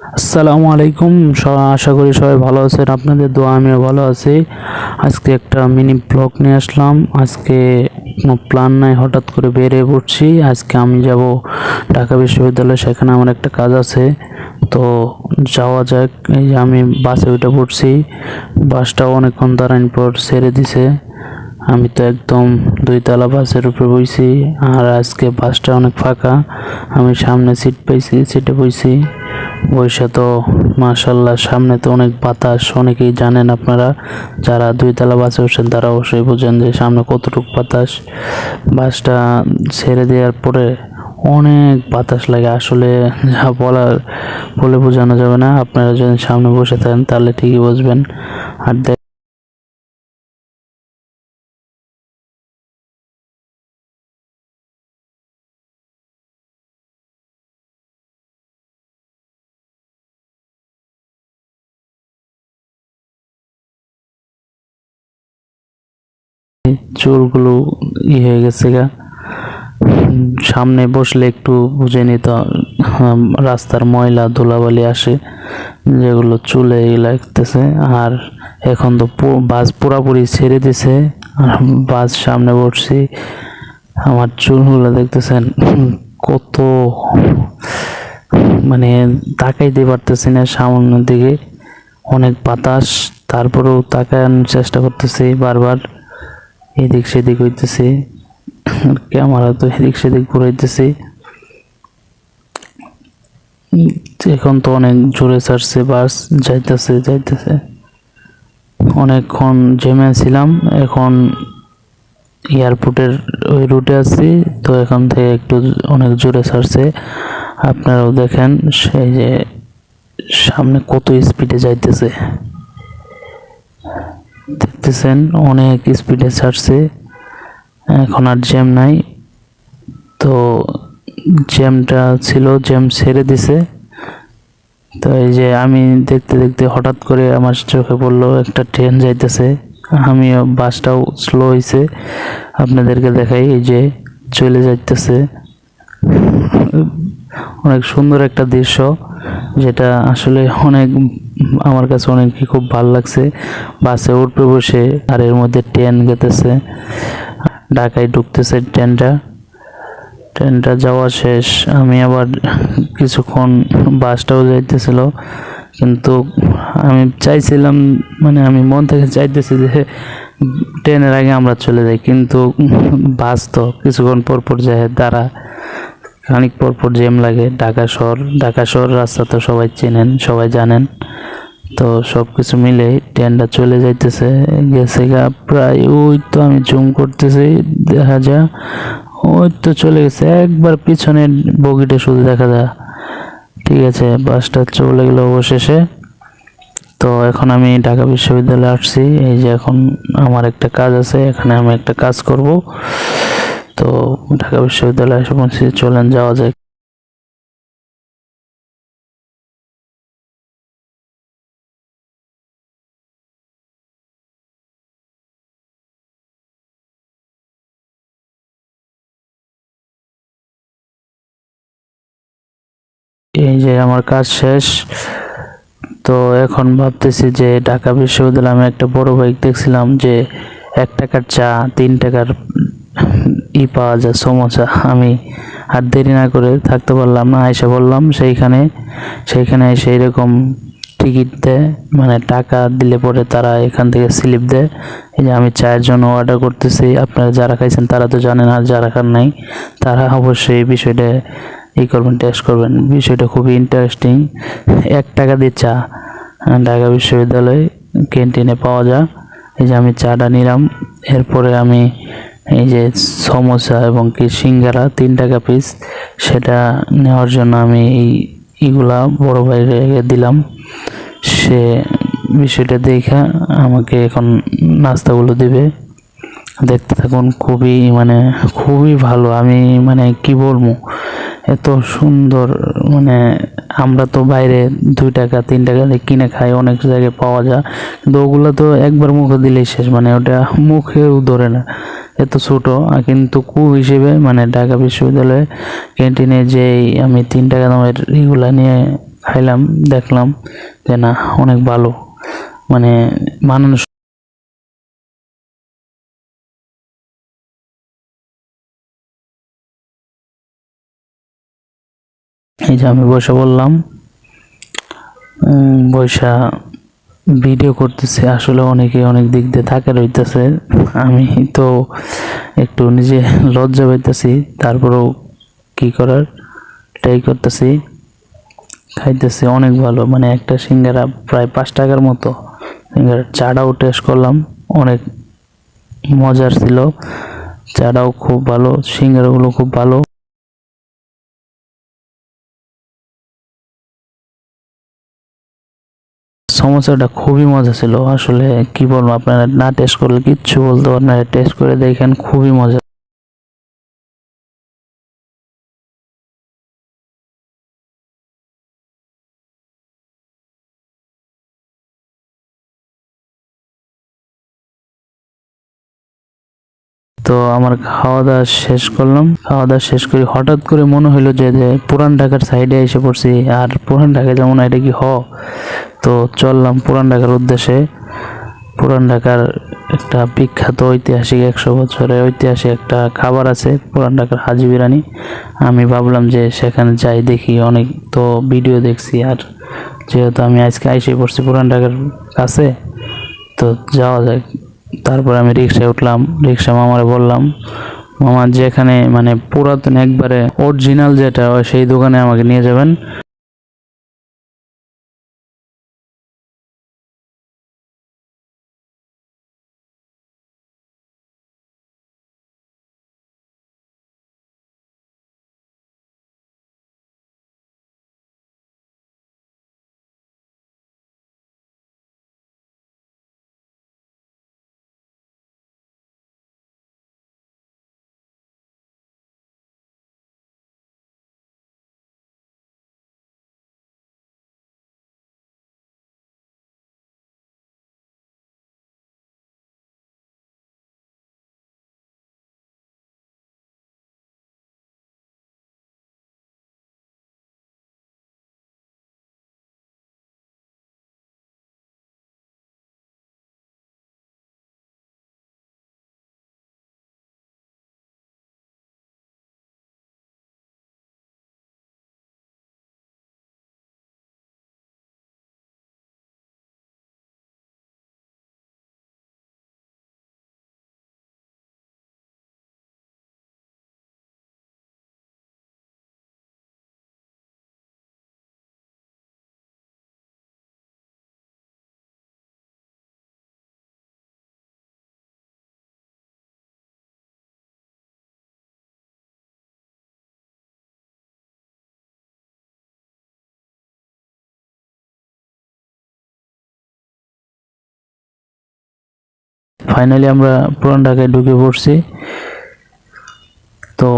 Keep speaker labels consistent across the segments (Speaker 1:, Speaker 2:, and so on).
Speaker 1: আসসালামু আলাইকুম। আশা করি সবাই ভালো আছেন। আপনাদের দোয়া আমিও ভালো আছি। আজকে একটা মিনি ব্লগ নিয়ে আসলাম। আজকে কোনো প্ল্যান নাই, হঠাৎ করে বেরিয়ে পড়ছি। আজকে আমি যাব ঢাকা বিশ্ববিদ্যালয়, সেখানে আমার একটা কাজ আছে। তো যাওয়া যাক। এই যে আমি বাসে উঠে পড়ছি। বাসটাও অনেকক্ষণ দাঁড়ানোর পর ছেড়ে দিছে। আমি তো একদম দুইতলা বাসের উপরে বইছি। আর আজকে বাসটা অনেক ফাঁকা। আমি সামনে সিট পাইছি সিটে বইছি। বৈশা তো মাশাল্লাহ, সামনে তো অনেক বাতাস, অনেকেই জানেন আপনারা, যারা দুইতলা বাসে উঠছেন তারা অবশ্যই বুঝেন যে সামনে কতটুক বাতাস। বাসটা ছেড়ে দেওয়ার পরে অনেক বাতাস লাগে, আসলে যা বলার বলে বোঝানো যাবে না। আপনারা যদি সামনে বসে থাকেন তাহলে ঠিকই বুঝবেন। আর চুলগুলো ই হয়ে গেছে গা। সামনে বসলে একটু বুঝে নিত রাস্তার ময়লা, ধুলাবালি আসে, যেগুলো চুলে লাগতেছে। আর এখন তো বাস পুরাপুরি ছেড়ে দিছে, আর বাস সামনে বসছি। আমার চুলগুলো দেখতেছেন, কত মানে তাকাইতে পারতেছি না সামনের দিকে। অনেক বাতাস, তারপরেও তাকানোর চেষ্টা করতেছি বারবার। এদিক সেদিক হইতেছে। ক্যামেরা তো এদিক সেদিক ঘুরাইতেছি। এখন তো অনেক জোরে ছাড়ছে, বাস যাইতেছে যাইতেছে। অনেকক্ষণ জেমে ছিলাম এখন এয়ারপোর্টের ওই রুটে আছি, তো এখান থেকে একটু অনেক জোরে ছাড়ছে। আপনারাও দেখেন, সেই যে সামনে কত স্পিডে যাইতেছে। দেখতেছেন, অনেক স্পিডে ছাড়ছে। এখন আর জ্যাম নাই। তো জ্যামটা ছিল জ্যাম ছেড়ে দিছে। তো এই যে আমি দেখতে দেখতে হঠাৎ করে আমার চোখে পড়ল, একটা ট্রেন যাইতেছে। আমিও বাসটাও স্লো হয়েছে আপনাদেরকে দেখাই, এই যে চলে যাইতেছে। অনেক সুন্দর একটা দৃশ্য, যেটা আসলে অনেক আমার কাছে অনেক খুব ভালো লাগছে। বাসে উঠবে বসে আর এর মধ্যে ট্রেন গেতেছে। ঢাকায় ঢুকতেছে ট্রেনটা ট্রেনটা যাওয়া শেষ। আমি আবার কিছুক্ষণ বাসটাও যাইতেছিল। কিন্তু আমি চাইছিলাম মানে আমি মন থেকে চাইতেছি যে ট্রেনের আগে আমরা চলে যাই। কিন্তু বাস তো কিছুক্ষণ পর পর যায় দাঁড়া খানিক পর পর জ্যাম লাগে। ঢাকা শহর ঢাকা শহর রাস্তা তো সবাই চেনেন, সবাই জানেন। তো সব কিছু মিলে ট্রেনটা চলে যাইতেছে। গেছে গা প্রায়, ওই তো আমি জুম করতেছি, দেখা যা ওই তো চলে গেছে, একবার পিছনের বগিটা শুধু দেখা যায়। ঠিক আছে, বাসটা চলে গেলো অবশেষে। তো এখন আমি ঢাকা বিশ্ববিদ্যালয়ে আসছি, এই যে এখন আমার একটা কাজ আছে, এখানে আমি একটা কাজ করব। তো ঢাকা বিশ্ববিদ্যালয়ে এসে পৌঁছে চলেন, যাওয়া যায় এই যে আমার কাজ শেষ। তো এখন ভাবতেছি যে ঢাকা বিশ্ববিদ্যালয়ে আমি একটা বড় বাইক দেখছিলাম যে এক টাকার চা, তিন টাকার ই পাওয়া যায়, সমোসা। আমি আর দেরি না করে থাকতে পারলাম না, এসে বললাম সেইখানে সেইখানে সেই রকম টিকিট দেয় মানে টাকা দিলে পরে তারা এখান থেকে স্লিপ দেয়। এই যে আমি চায়ের জন্য অর্ডার করতেছি, আপনারা যারা খাইছেন তারা তো জানেন আর যারা খান নাই, তারা অবশ্যই এই বিষয়টা ই করবেন টেস্ট করবেন। বিষয়টা খুবই ইন্টারেস্টিং এক টাকা দিয়ে চা ঢাকা বিশ্ববিদ্যালয়ে ক্যান্টিনে পাওয়া যায়। এই যে আমি চাটা নিলাম, এরপরে আমি এই যে সমোসা এবং কি সিঙ্গারা, তিন টাকা পিস সেটা নেওয়ার জন্য আমি এই ইগুলা বড় ভাইকে দিলাম। সে বিষয়টা দেখা আমাকে এখন নাস্তাগুলো দিবে। দেখতে থাকুন, খুবই মানে খুবই ভালো। আমি মানে কি বলব? এত সুন্দর মানে আমরা তো বাইরে দুই টাকা, তিন টাকা দিয়ে কিনে খাই, অনেক জায়গায় পাওয়া যায়। কিন্তু ওগুলো তো একবার মুখে দিলেই শেষ মানে ওটা মুখেও ধরে না। এত ছোট কিন্তু কু হিসেবে মানে ঢাকা বিশ্ববিদ্যালয়ে ক্যান্টিনে যে আমি তিন টাকা দামের এগুলা নিয়ে খাইলাম, দেখলাম যে না, অনেক ভালো। মানে বানানো এই যে আমি বসে বললাম বৈশা ভিডিও করতেছে, আসলে অনেকে অনেক দিক দিয়ে থাকে রইতেছে। আমি তো একটু নিজে লজ্জা পাইতেছি, তারপরেও কি করার? ট্রাই করতেছি, খাইতেছি অনেক ভালো মানে একটা সিঙ্গারা প্রায় পাঁচ টাকার মতো। সিঙ্গারা চাটাও টেস্ট করলাম, অনেক মজার ছিল। চাটাও খুব ভালো, সিঙ্গারাগুলো খুব ভালো। সমস্যাটা খুবই মজা ছিল। আসলে কি বলব, আপনারা না টেস্ট করলে কিচ্ছু বলতে পারেন টেস্ট করে দেখেন, খুবই মজা। তো আমার খাওয়া দাওয়া শেষ করলাম। খাওয়া দাওয়া শেষ করে হঠাৎ করে মনে হলো যে যে পুরান ঢাকার সাইডে এসে পড়ছি। আর পুরান ঢাকায় যেমন এটা কি হ? তো চললাম পুরান ঢাকার উদ্দেশ্যে। পুরান ঢাকার একটা বিখ্যাত ঐতিহাসিক একশো বছরের ঐতিহাসিক একটা খাবার আছে, পুরান ঢাকার হাজি বিরিয়ানি। আমি ভাবলাম যে সেখানে যাই দেখি, অনেক তো ভিডিও দেখছি। আর যেহেতু আমি আজকে আইসে পড়ছি পুরান ঢাকার কাছে, তো যাওয়া যায় তারপর আমি রিক্সায় উঠলাম, রিক্সা মামারে বললাম, মামা, যেখানে মানে পুরাতন একবারে অরিজিনাল যেটা হয়, সেই দোকানে আমাকে নিয়ে যাবেন। ফাইনালি আমরা পুরান ঢাকায় ঢুকে পড়ছি। তো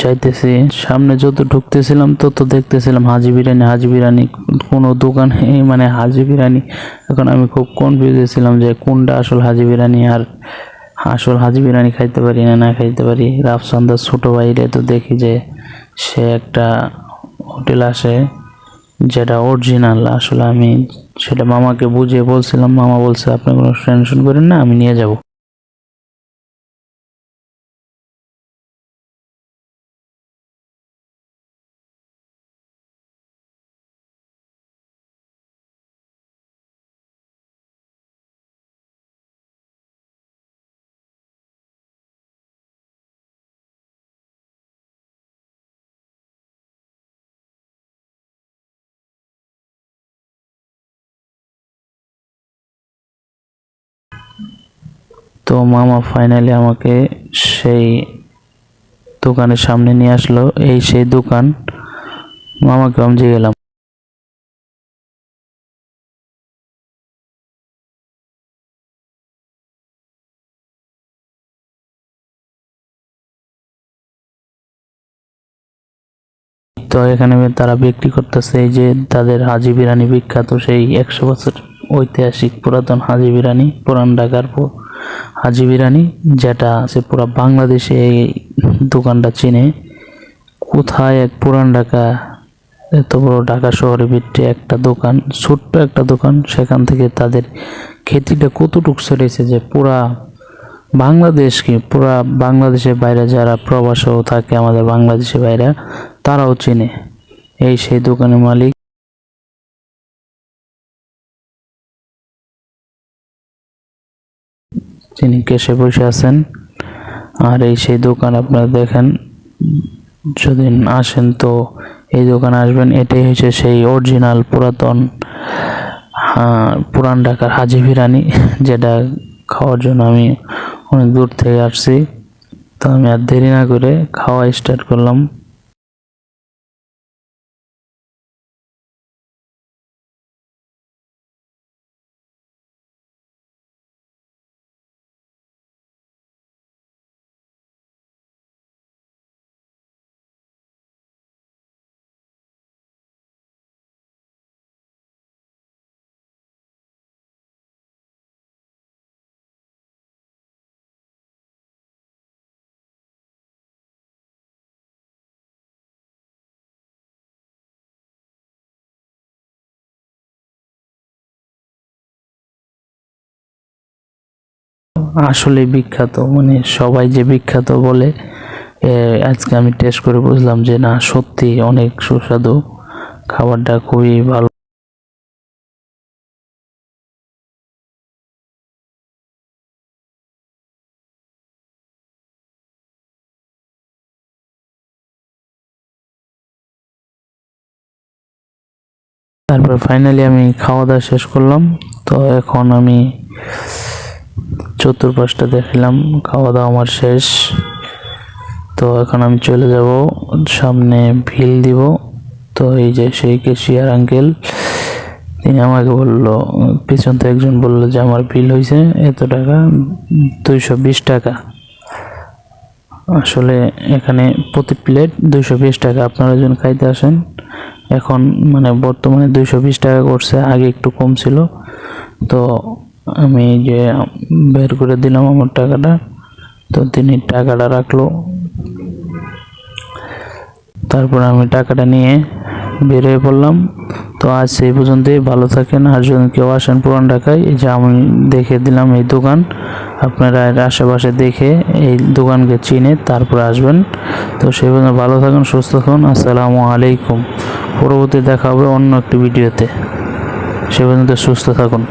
Speaker 1: চাইতেছি সামনে যত ঢুকতেছিলাম, তত দেখতেছিলাম হাজি বিরিয়ানি হাজি বিরিয়ানি। কোনো দোকানে মানে হাজি বিরিয়ানি। এখন আমি খুব কনফিউজ ছিলাম যে কোনটা আসল হাজি বিরিয়ানি আর আসল হাজি বিরিয়ানি খাইতে পারি না না খাইতে পারি। রাফসান্দার ছোটো ভাইরে তো দেখি যে সে একটা হোটেল আসে। যেটা অরিজিনাল আসলে আমি সেটা মামাকে বুঝিয়ে বলছিলাম, মামা বলছে, আপনি কোনো টেনশন করেন না, আমি নিয়ে যাব। তো মামা ফাইনালি আমাকে সেই দোকানের সামনে নিয়ে আসলো। এই সেই দোকান। মামাকে আমি গেলাম। তো এখানে তারা বিক্রি করতেছে, এই যে তাদের হাজি বিরিয়ানি বিখ্যাত সেই একশো বছর ঐতিহাসিক পুরাতন হাজি বিরিয়ানি পুরান ঢাকার হাজি বিরিয়ানি যেটা আছে পুরো বাংলাদেশে এই দোকানটা চিনে। কোথায় এক পুরান ঢাকা, এত বড় ঢাকা শহরে ভিত্তি একটা দোকান, ছোট্ট একটা দোকান, সেখান থেকে তাদের খেতিটা কতটুকু সেরেছে যে পুরা বাংলাদেশ কি, পুরা বাংলাদেশের বাইরে যারা প্রবাসও থাকে আমাদের বাংলাদেশের বাইরে, তারাও চেনে। এই সেই দোকানের মালিক তিনি কেসে বসে আছেন। আর এই সেই দোকান আপনারা দেখেন। যদি আসেন তো এই দোকানে আসবেন। এটাই হচ্ছে সেই অরিজিনাল পুরাতন হ্যাঁ, পুরান ঢাকার হাজি বিরিয়ানি যেটা খাওয়ার জন্য আমি অনেক দূর থেকে আসছি। তো আমি আর দেরি না করে খাওয়া স্টার্ট করলাম। আসলে বিখ্যাত মানে সবাই যে বিখ্যাত বলে আজকে আমি টেস্ট করে বুঝলাম যে না, সত্যি অনেক সুস্বাদু, খাবারটা খুবই ভালো। তারপর ফাইনালি আমি খাওয়া দাওয়া শেষ করলাম, তো এখন আমি চতুর্পাশটা দেখিলাম খাওয়া দাওয়া আমার শেষ। তো এখন আমি চলে যাব, সামনে ভিল দিব। তো এই যে সেই কেশিয়ার আঙ্কেল তিনি আমাকে বলল, পিছন থেকে একজন বলল যে আমার বিল হয়েছে এত টাকা, দুইশো বিশ টাকা। আসলে এখানে প্রতি প্লেট দুইশো বিশ টাকা, আপনারা যখন খাইতে আসেন। এখন মানে বর্তমানে দুইশো বিশ টাকা করছে, আগে একটু কম ছিল। তো আমি যে বের করে দিলাম আমার টাকাটা, তো তিনি টাকাটা রাখল। তারপর আমি টাকাটা নিয়ে বেরিয়ে পড়লাম। তো আজ সেই পর্যন্তই, ভালো থাকেন। আর যদি কেউ আসেন পুরান ঢাকায়, এই যে আমি দেখে দিলাম এই দোকান, আপনারা এর আশেপাশে দেখে এই দোকানকে চিনে তারপরে আসবেন। তো সেই পর্যন্ত ভালো থাকুন, সুস্থ থাকুন। আসসালামু আলাইকুম। পরবর্তী দেখা হবে অন্য একটি ভিডিওতে। সে পর্যন্ত সুস্থ থাকুন।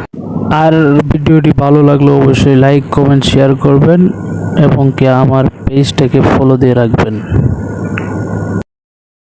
Speaker 1: আর ভিডিওটি ভালো লাগলে অবশ্যই লাইক কমেন্ট শেয়ার করবেন এবং কি আমার পেজটাকে ফলো দিয়ে রাখবেন।